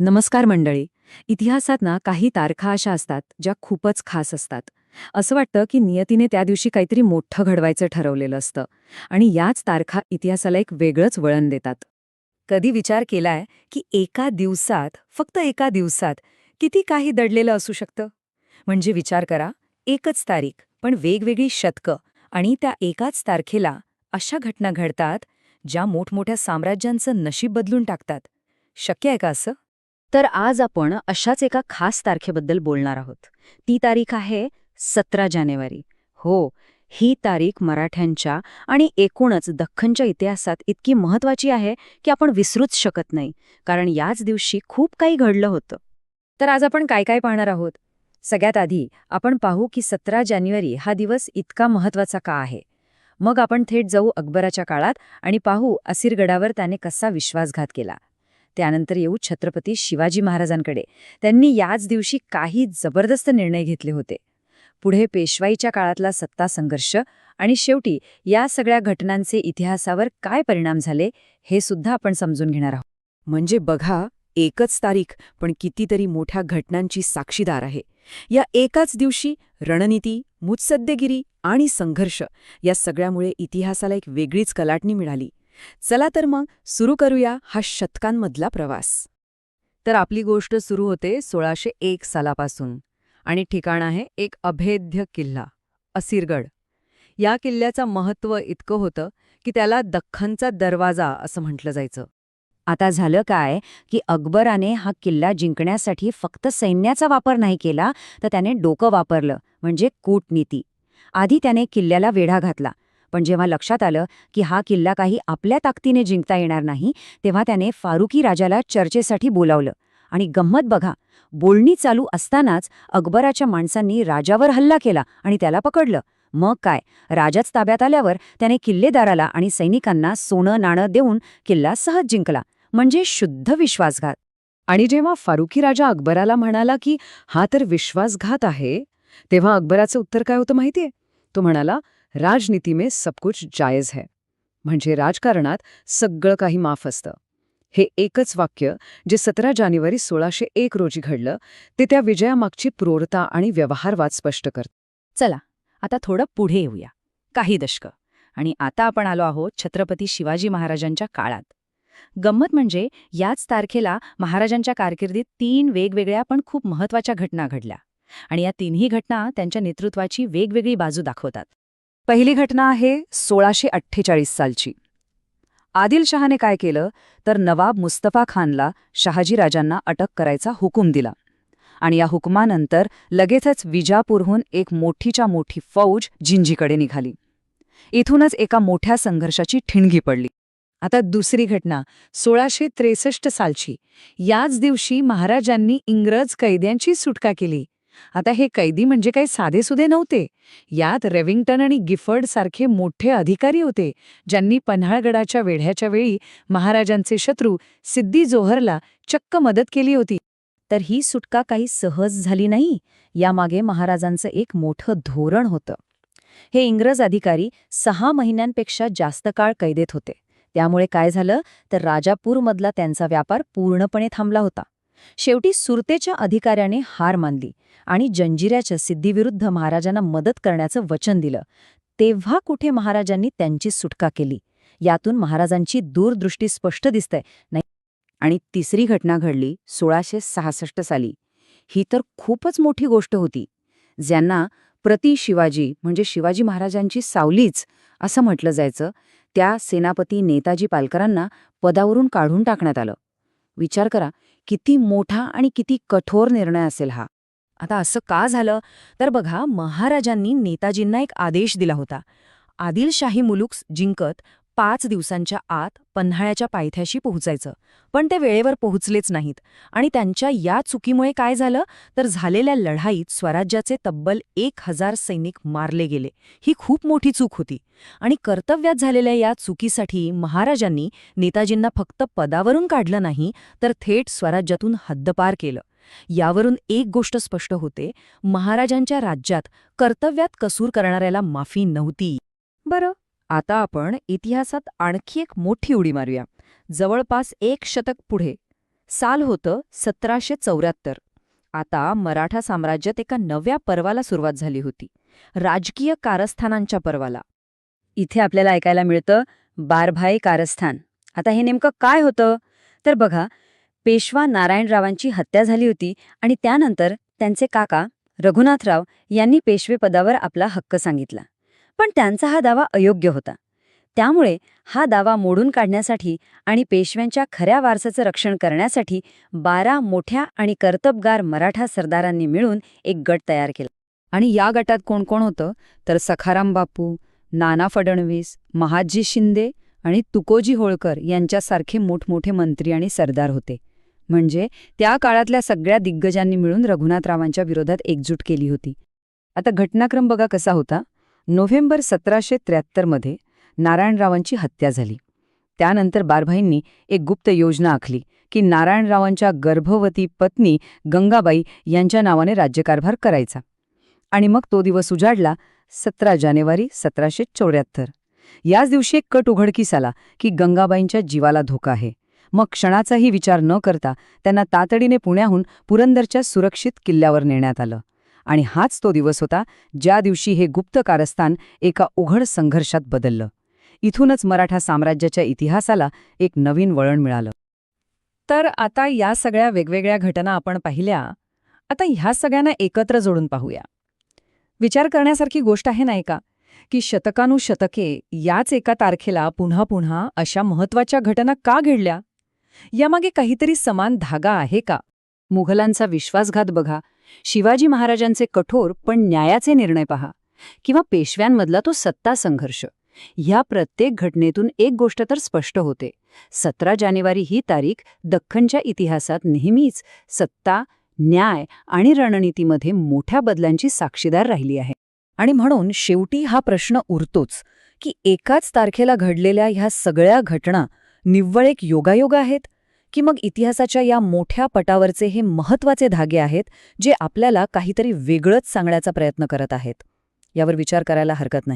नमस्कार मंडळी. इतिहासात ना काही तारखा अशा असतात ज्या खूपच खास असतात. असं वाटतं की नियतीने त्या दिवशी काहीतरी मोठं घडवायचं ठरवलेलं असतं आणि याच तारखा इतिहासाला एक वेगळंच वळण देतात. कधी विचार केलाय की एका दिवसात फक्त एका दिवसात किती काही दडलेलं असू शकतं? म्हणजे विचार करा एकच तारीख पण वेगवेगळी शतकं आणि त्या एकाच तारखेला अशा घटना घडतात ज्या मोठमोठ्या साम्राज्यांचं नशीब बदलून टाकतात. शक्य आहे का असं? तर आज आपण अशाच एका खास तारखेबद्दल बोलणार आहोत. ती तारीख आहे सतरा जानेवारी. हो ही तारीख मराठ्यांच्या आणि एकूणच दख्खनच्या इतिहासात इतकी महत्वाची आहे की आपण विसरूच शकत नाही कारण याच दिवशी खूप काही घडलं होतं. तर आज आपण काय काय पाहणार आहोत? सगळ्यात आधी आपण पाहू की सतरा जानेवारी हा दिवस इतका महत्त्वाचा का आहे? मग आपण थेट जाऊ अकबराच्या काळात आणि पाहू असिरगडावर त्याने कसा विश्वासघात केला. त्यानंतर येऊ छत्रपती शिवाजी महाराजांकडे. त्यांनी याच दिवशी काही जबरदस्त निर्णय घेतले होते. पुढे पेशवाईच्या काळातला सत्ता संघर्ष आणि शेवटी या सगळ्या घटनांचे इतिहासावर काय परिणाम झाले हे सुद्धा आपण समजून घेणार आहोत. म्हणजे बघा एकच तारीख पण कितीतरी मोठ्या घटनांची साक्षीदार आहे. या एकाच दिवशी रणनीती मुत्सद्देगिरी आणि संघर्ष या सगळ्यामुळे इतिहासाला एक वेगळीच कलाटणी मिळाली. चला तर मग सुरू करूया हा शतकांमधला प्रवास. तर आपली गोष्ट सुरू होते सोळाशे एक सालापासून आणि ठिकाण आहे एक अभेद्य किल्ला असिरगड. या किल्ल्याचं महत्त्व इतकं होतं की त्याला दख्खनचा दरवाजा असं म्हटलं जायचं. आता झालं काय की अकबराने हा किल्ला जिंकण्यासाठी फक्त सैन्याचा वापर नाही केला तर त्याने डोकं वापरलं म्हणजे कूटनीती. आधी त्याने किल्ल्याला वेढा घातला पण जेव्हा लक्षात आलं की हा किल्ला काही आपल्या ताकदीने जिंकता येणार नाही तेव्हा त्याने फारुकी राजाला चर्चेसाठी बोलावलं. आणि गंमत बघा बोलणी चालू असतानाच अकबराच्या माणसांनी राजावर हल्ला केला आणि त्याला पकडलं. मग काय? राजाच ताब्यात आल्यावर त्याने किल्लेदाराला आणि सैनिकांना सोनं नाणं देऊन किल्ला सहज जिंकला म्हणजे शुद्ध विश्वासघात. आणि जेव्हा फारुकी राजा अकबराला म्हणाला की हा तर विश्वासघात आहे तेव्हा अकबराचं उत्तर काय होतं माहितीये? तो म्हणाला राजनीती में सब कुछ जायज है म्हणजे राजकारणात सगळं काही माफ असतं. हे एकच वाक्य जे सतरा जानेवारी सोळाशे एक रोजी घडलं ते त्या विजयामागची प्रोरता आणि व्यवहारवाद स्पष्ट करत. चला आता थोडं पुढे येऊया. काही दशकं. आणि आता आपण आलो आहोत छत्रपती शिवाजी महाराजांच्या काळात. गंमत म्हणजे याच तारखेला महाराजांच्या कारकिर्दीत तीन वेगवेगळ्या पण खूप महत्त्वाच्या घटना घडल्या. आणि या तिन्ही घटना त्यांच्या नेतृत्वाची वेगवेगळी बाजू दाखवतात. पहिली घटना आहे सोळाशे अठ्ठेचाळीस सालची. आदिलशहाने काय केलं तर नवाब मुस्तफा खानला शहाजीराजांना अटक करायचा हुकूम दिला आणि या हुकुमानंतर लगेचच विजापूरहून एक मोठीच्या मोठी फौज जिंजीकडे निघाली. इथूनच एका मोठ्या संघर्षाची ठिणगी पडली. आता दुसरी घटना सोळाशे त्रेसष्ट सालची. याच दिवशी महाराजांनी इंग्रज कैद्यांची सुटका केली. आता हे कैदी म्हणजे काही साधेसुधे नव्हते. यात रेविंग्टन आणि गिफर्ड सारखे मोठे अधिकारी होते ज्यांनी पन्हाळगडाच्या वेढ्याच्या वेळी महाराजांचे शत्रू सिद्दी जोहरला चक्क मदत केली होती. तर ही सुटका काही सहज झाली नाही यामागे महाराजांचं एक मोठं धोरण होतं. हे इंग्रज अधिकारी सहा महिन्यांपेक्षा जास्त काळ कैदेत होते. त्यामुळे काय झालं तर राजापूरमधला त्यांचा व्यापार पूर्णपणे थांबला होता. शेवटी सुरतेच्या अधिकाऱ्याने हार मानली आणि जंजिऱ्याच्या सिद्धीविरुद्ध महाराजांना मदत करण्याचं वचन दिलं. तेव्हा कुठे महाराजांनी त्यांची सुटका केली? यातून महाराजांची दूरदृष्टी स्पष्ट दिसतंय नाही. आणि तिसरी घटना घडली सोळाशे सहासष्ट साली. ही तर खूपच मोठी गोष्ट होती. ज्यांना प्रति शिवाजी म्हणजे शिवाजी महाराजांची सावलीच असं म्हटलं जायचं त्या सेनापती नेताजी पालकरांना पदावरून काढून टाकण्यात आलं. विचार करा किती मोठा आणि किती कठोर निर्णय असेल हा. आता असं का झालं? तर बघा महाराजांनी नेताजींना एक आदेश दिला होता. आदिलशाही मुलुक्स जिंकत पाच दिवसांच्या आत पन्हाळ्याच्या पायथ्याशी पोहोचायचं. पण ते वेळेवर पोहोचलेच नाहीत. आणि त्यांच्या या चुकीमुळे काय झालं? तर झालेल्या लढाईत स्वराज्याचे तब्बल एक हजार सैनिक मारले गेले. ही खूप मोठी चूक होती. आणि कर्तव्यात झालेल्या या चुकीसाठी महाराजांनी नेताजींना फक्त पदावरून काढलं नाही तर थेट स्वराज्यातून हद्दपार केलं. यावरून एक गोष्ट स्पष्ट होते. महाराजांच्या राज्यात कर्तव्यात कसूर करणाऱ्याला माफी नव्हती. बरं. आता आपण इतिहासात आणखी एक मोठी उडी मारूया. जवळपास एक शतक पुढे. साल होतं सतराशे चौऱ्याहत्तर. आता मराठा साम्राज्यात एका नव्या पर्वाला सुरुवात झाली होती. राजकीय कारस्थानांच्या पर्वाला. इथे आपल्याला ऐकायला मिळतं बारभाई कारस्थान. आता हे नेमकं काय होतं? तर बघा पेशवा नारायणरावांची हत्या झाली होती आणि त्यानंतर त्यांचे काका रघुनाथराव यांनी पेशवेपदावर आपला हक्क सांगितला. पण त्यांचा हा दावा अयोग्य होता. त्यामुळे हा दावा मोडून काढण्यासाठी आणि पेशव्यांच्या खऱ्या वारसाचं रक्षण करण्यासाठी बारा मोठ्या आणि कर्तबगार मराठा सरदारांनी मिळून एक गट तयार केला. आणि या गटात कोण कोण होतं? तर सखाराम बापू नाना फडणवीस महाजी शिंदे आणि तुकोजी होळकर यांच्यासारखे मोठमोठे मंत्री आणि सरदार होते. म्हणजे त्या काळातल्या सगळ्या दिग्गजांनी मिळून रघुनाथरावांच्या विरोधात एकजूट केली होती. आता घटनाक्रम बघा कसा होता. नोव्हेंबर सतराशे त्र्याहत्तरमध्ये नारायणरावांची हत्या झाली. त्यानंतर बारभाईंनी एक गुप्त योजना आखली की नारायणरावांच्या गर्भवती पत्नी गंगाबाई यांच्या नावाने राज्यकारभार करायचा. आणि मग तो दिवस उजाडला सतरा जानेवारी सतराशे चौऱ्याहत्तर. याच दिवशी एक कट उघडकीस आला की गंगाबाईंच्या जीवाला धोका आहे. मग क्षणाचाही विचार न करता त्यांना तातडीने पुण्याहून पुरंदरच्या सुरक्षित किल्ल्यावर नेण्यात आलं. आणि हाच तो दिवस होता ज्या दिवशी हे गुप्त कारस्थान एका उघड संघर्षात बदललं. इथूनच मराठा साम्राज्याच्या इतिहासाला एक नवीन वळण मिळालं. तर आता या सगळ्या वेगवेगळ्या घटना आपण पाहिल्या आता ह्या सगळ्यांना एकत्र जोडून पाहूया. विचार करण्यासारखी गोष्ट आहे नाही का की शतकानुशतके याच एका तारखेला पुन्हा पुन्हा अशा महत्त्वाच्या घटना का घडल्या? यामागे काहीतरी समान धागा आहे का? मुघलांचा विश्वासघात बघा शिवाजी महाराजांचे कठोर पण न्यायाचे निर्णय पहा. किंवा पेशव्यांमधला तो सत्ता संघर्ष. ह्या प्रत्येक घटनेतून एक गोष्ट तर स्पष्ट होते. सतरा जानेवारी ही तारीख दख्खनच्या इतिहासात नेहमीच सत्ता न्याय आणि रणनीतीमध्ये मोठ्या बदलांची साक्षीदार राहिली आहे. आणि म्हणून शेवटी हा प्रश्न उरतोच की एकाच तारखेला घडलेल्या ह्या सगळ्या घटना निव्वळ एक योगायोग आहेत? की मग इतिहासाच्या या मोठ्या पटावरचे हे महत्त्वाचे धागे आहेत जे आपल्याला काहीतरी वेगळंच सांगण्याचा प्रयत्न करत आहेत. यावर विचार करायला हरकत नाही.